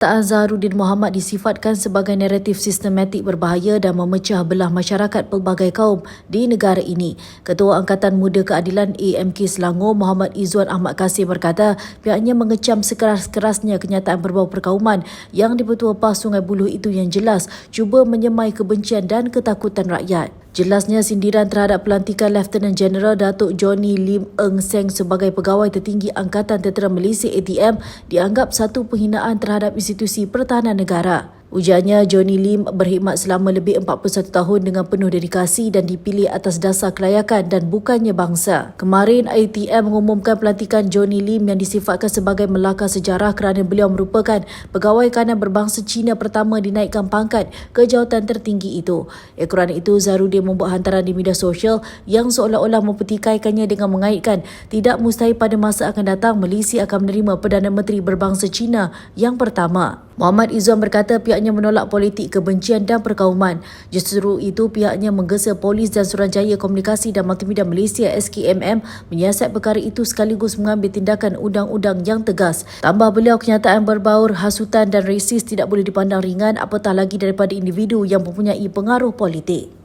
Taan Zaharuddin Muhammad disifatkan sebagai naratif sistematik berbahaya dan memecah belah masyarakat pelbagai kaum di negara ini. Ketua Angkatan Muda Keadilan AMK Selangor Muhammad Izzuan Ahmad Kasih berkata pihaknya mengecam sekeras-kerasnya kenyataan berbau perkauman yang di Petua Sungai Buloh itu yang jelas cuba menyemai kebencian dan ketakutan rakyat. Jelasnya sindiran terhadap pelantikan Lieutenant General Datuk Johnny Lim Eng Seng sebagai pegawai tertinggi Angkatan Tentera Malaysia ATM dianggap satu penghinaan terhadap institusi pertahanan negara. Ujarnya Johnny Lim berkhidmat selama lebih 41 tahun dengan penuh dedikasi dan dipilih atas dasar kelayakan dan bukannya bangsa. Kemarin ATM mengumumkan pelantikan Johnny Lim yang disifatkan sebagai melakar sejarah kerana beliau merupakan pegawai kanan berbangsa Cina pertama dinaikkan pangkat ke jawatan tertinggi itu. Ekoran itu Zarudin membuat hantaran di media sosial yang seolah-olah mempertikaikannya dengan mengaitkan tidak mustahil pada masa akan datang Malaysia akan menerima Perdana Menteri berbangsa Cina yang pertama. Muhammad Izzuan berkata pihaknya menolak politik kebencian dan perkauman. Justru itu pihaknya menggesa Polis dan Suruhanjaya Komunikasi dan Multimedia Malaysia SKMM menyiasat perkara itu sekaligus mengambil tindakan undang-undang yang tegas. Tambah beliau kenyataan berbaur, hasutan dan resis tidak boleh dipandang ringan apatah lagi daripada individu yang mempunyai pengaruh politik.